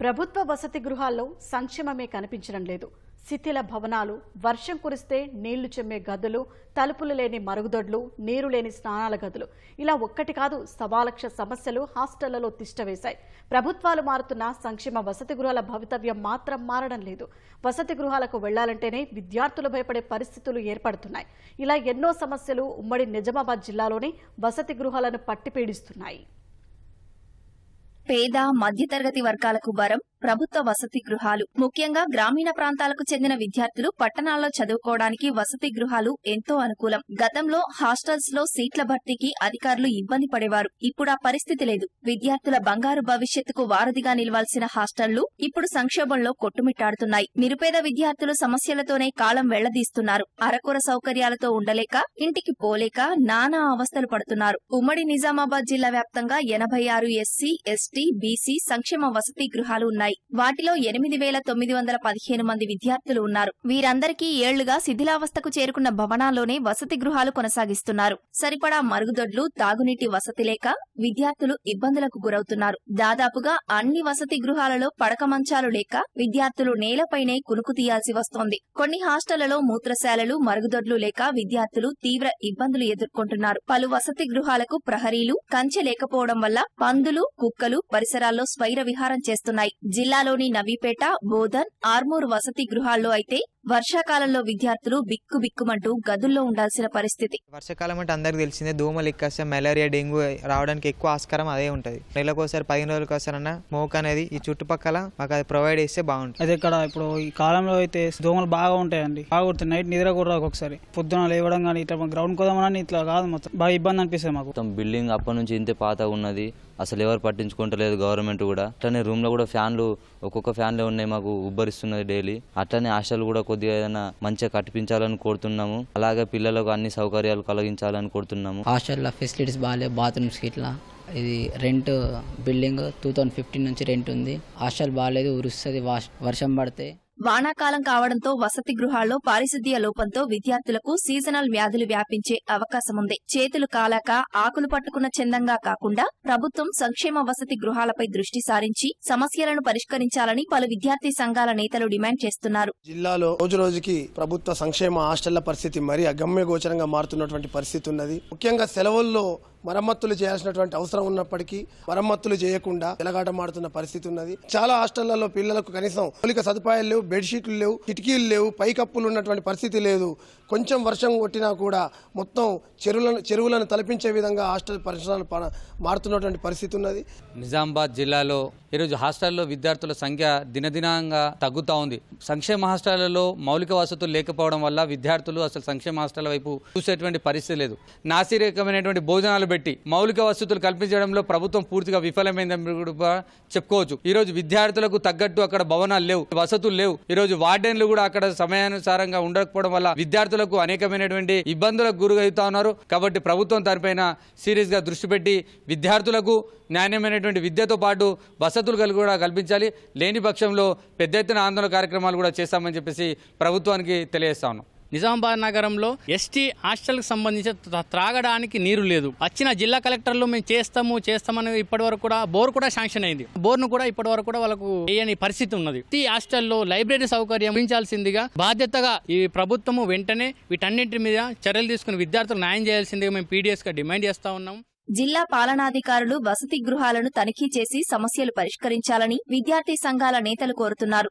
ప్రభుత్వ వసతి గృహాల్లో సంక్షేమమే కనిపించడం లేదు. శిథిల భవనాలు వర్షం కురిస్తే నీళ్ళు చెమ్మే గదులు తలుపులు లేని మరుగుదొడ్లు నీరు లేని స్నానాల గదులు. ఇలా ఒక్కటి కాదు సవాలక్ష సమస్యలు హాస్టళ్ళలో తిష్టవేశాయి ప్రభుత్వాలు మారుతున్న సంక్షేమ వసతి గృహాల భవితవ్యం మాత్రం మారడం లేదు. వసతి గృహాలకు వెళ్ళాలంటేనే విద్యార్థులు భయపడే పరిస్థితులు ఏర్పడుతున్నాయి. ఇలా ఎన్నో సమస్యలు ఉమ్మడి నిజామాబాద్ జిల్లాలోని వసతి గృహాలను పట్టిపీడిస్తున్నాయి. పేద మధ్యతరగతి వర్గాలకు వరం ప్రభుత్వ వసతి గృహాలు ముఖ్యంగా గ్రామీణ ప్రాంతాలకు చెందిన విద్యార్థులు పట్టణాల్లో చదువుకోవడానికి వసతి గృహాలు ఎంతో అనుకూలం. గతంలో హాస్టల్స్లో సీట్ల భర్తీకి అధికారులు ఇబ్బంది పడేవారు. ఇప్పుడు ఆ పరిస్థితి లేదు. విద్యార్థుల బంగారు భవిష్యత్తుకు వారధిగా నిలవాల్సిన హాస్టళ్ళు ఇప్పుడు సంక్షోభంలో కొట్టుమిట్టాడుతున్నాయి. నిరుపేద విద్యార్థులు సమస్యలతోనే కాలం వెళ్ళదీస్తున్నారు. అరకొర సౌకర్యాలతో ఉండలేక ఇంటికి పోలేక నానా అవస్థలు పడుతున్నారు. ఉమ్మడి నిజామాబాద్ జిల్లా వ్యాప్తంగా ఎనభై ఆరు ఎస్సీ ఎస్టీ బీసీ సంక్షేమ వసతి గృహాలు ఉన్నాయి. వాటిలో ఎనిమిది వేల తొమ్మిది వందల పదిహేను మంది విద్యార్థులు ఉన్నారు. వీరందరికీ ఏళ్ళుగా శిథిలావస్థకు చేరుకున్న భవనాల్లోనే వసతి గృహాలు కొనసాగిస్తున్నారు. సరిపడా మరుగుదొడ్లు తాగునీటి వసతి లేక విద్యార్థులు ఇబ్బందులకు గురవుతున్నారు. దాదాపుగా అన్ని వసతి గృహాలలో పడక మంచాలు లేక విద్యార్థులు నేలపైనే కునుకు తీయాల్సి వస్తోంది. కొన్ని హాస్టళ్ళలో మూత్రశాలలు మరుగుదొడ్లు లేక విద్యార్థులు తీవ్ర ఇబ్బందులు ఎదుర్కొంటున్నారు. పలు వసతి గృహాలకు ప్రహరీలు కంచె లేకపోవడం వల్ల పందులు కుక్కలు పరిసరాల్లో స్వైర విహారం చేస్తున్నాయి. జిల్లాలోని నవీపేట బోధన్ ఆర్మూర్ వసతి గృహాల్లో అయితే వర్షాకాలంలో విద్యార్థులు బిక్కు బిక్కుమంటూ గదుల్లో ఉండాల్సిన పరిస్థితి. వర్షాకాలం అంటే అందరికి తెలిసిందే దోమలు ఎక్కేస్తే మలేరియా డెంగ్యూ రావడానికి ఎక్కువ ఆస్కారం అదే ఉంటుంది. నెలకోసారి పదిహేను రోజులకి ఒకసారన్నా మోక్ అనేది ఈ చుట్టుపక్కల మాకు అది ప్రొవైడ్ చేస్తే బాగుంటుంది. అయితే ఇక్కడ ఇప్పుడు ఈ కాలంలో అయితే దోమలు బాగా ఉంటాయండి. బాగా నైట్ నిద్ర కూడా ఒకసారి. పొద్దున లేవడం కానీ ఇట్లా గ్రౌండ్ కోదామని ఇట్లా కాదు మొత్తం. బాగా ఇబ్బంది అనిపిస్తుంది మాకు. మొత్తం బిల్డింగ్ అప్పటి నుంచి ఇంతే పాత ఉన్నది. అసలు ఎవరు పట్టించుకుంటలేదు గవర్నమెంట్ కూడా. అట్లనే రూమ్లో కూడా ఫ్యాన్లు ఒక్కొక్క ఫ్యాన్లే ఉన్నాయి మాకు ఉబ్బరిస్తున్నది డైలీ. అట్లనే హాస్టల్ కూడా కొద్దిగా ఏదైనా మంచిగా కట్టించాలని కోరుతున్నాము. అలాగే పిల్లలకు అన్ని సౌకర్యాలు కలిగించాలని కోరుతున్నాము. హాస్టల్లో ఫెసిలిటీస్ బాగాలేవు బాత్రూమ్స్కి ఇట్లా ఇది rent building two thousand fifteen నుంచి రెంట్ ఉంది. హాస్టల్ బాగాలేదు ఉరుస్తుంది వర్షం పడితే. వానాకాలం కావడంతో వసతి గృహాల్లో పారిశుద్ధ్య లోపంతో విద్యార్థులకు సీజనల్ వ్యాధులు వ్యాపించే అవకాశం ఉంది చేతులు కాలాక ఆకులు పట్టుకున్న చందంగా కాకుండా ప్రభుత్వం సంక్షేమ వసతి గృహాలపై దృష్టి సారించి సమస్యలను పరిష్కరించాలని పలు విద్యార్థి సంఘాల నేతలు డిమాండ్ చేస్తున్నారు. జిల్లాలో రోజు రోజుకి ప్రభుత్వ సంక్షేమ హాస్టళ్ళ పరిస్థితి మరీ అగమ్య గోచరంగా మారుతున్నటువంటి పరిస్థితి ఉన్నది. ముఖ్యంగా సెలవుల్లో మరమ్మతులు చేయాల్సినటువంటి అవసరం ఉన్నప్పటికీ మరమ్మతులు చేయకుండా తెలగాటమాడుతున్న పరిస్థితి ఉన్నది. చాలా హాస్టళ్ళలో పిల్లలకు కనీసం మౌలిక సదుపాయాలు లేవు బెడ్షీట్లు లేవు కిటికీలు లేవు పైకప్పులు ఉన్నటువంటి పరిస్థితి లేదు. కొంచెం వర్షం కొట్టినా కూడా మొత్తం చెరువులను చెరువులను తలపించే విధంగా హాస్టల్ పరిసరాలు మారుతున్నటువంటి పరిస్థితి ఉన్నది. నిజామాబాద్ జిల్లాలో ఈరోజు హాస్టల్లో విద్యార్థుల సంఖ్య దినదినంగా తగ్గుతూ ఉంది. సంక్షేమ హాస్టళ్ళలో మౌలిక వసతులు లేకపోవడం వల్ల విద్యార్థులు అసలు సంక్షేమ హాస్టల్ వైపు చూసేటువంటి పరిస్థితి లేదు. నాసిరకమైనటువంటి భోజనాలు పెట్టి మౌలిక వసతులు కల్పించడంలో ప్రభుత్వం పూర్తిగా విఫలమైందని కూడా చెప్పుకోవచ్చు. ఈరోజు విద్యార్థులకు తగ్గట్టు అక్కడ భవనాలు లేవు వసతులు లేవు. ఈరోజు వార్డెన్లు కూడా అక్కడ సమయానుసారంగా ఉండకపోవడం వల్ల విద్యార్థులకు అనేకమైనటువంటి ఇబ్బందులకు గురవుతా ఉన్నారు. కాబట్టి ప్రభుత్వం దానిపైన సీరియస్గా దృష్టి పెట్టి విద్యార్థులకు నాణ్యమైనటువంటి విద్యతో పాటు వసతులు కలిగి కూడా కల్పించాలి. లేని పక్షంలో పెద్ద ఎత్తున ఆందోళన కార్యక్రమాలు కూడా చేస్తామని చెప్పేసి ప్రభుత్వానికి తెలియజేస్తా ఉన్నాం. నిజామాబాద్ నగరంలో ఎస్టీ హాస్టల్కి సంబంధించి త్రాగడానికి నీరు లేదు. వచ్చిన జిల్లా కలెక్టర్లు మేము చేస్తాము చేస్తామని ఇప్పటి వరకు కూడా బోర్ కూడా శాంక్షన్ అయింది. బోర్ను కూడా ఇప్పటి వరకు కూడా వాళ్ళకు వేయని పరిస్థితి ఉన్నది. ఈ హాస్టల్లో లైబ్రరీ సౌకర్యం ఉంచాల్సిందిగా బాధ్యతగా ఈ ప్రభుత్వము వెంటనే వీటన్నింటి మీద చర్యలు తీసుకుని విద్యార్థులు న్యాయం చేయాల్సిందిగా మేము పీడిఎస్గా డిమాండ్ చేస్తా ఉన్నాం. జిల్లా పాలనాధికారులు వసతి గృహాలను తనిఖీ చేసి సమస్యలు పరిష్కరించాలని విద్యార్థి సంఘాల నేతలు కోరుతున్నారు.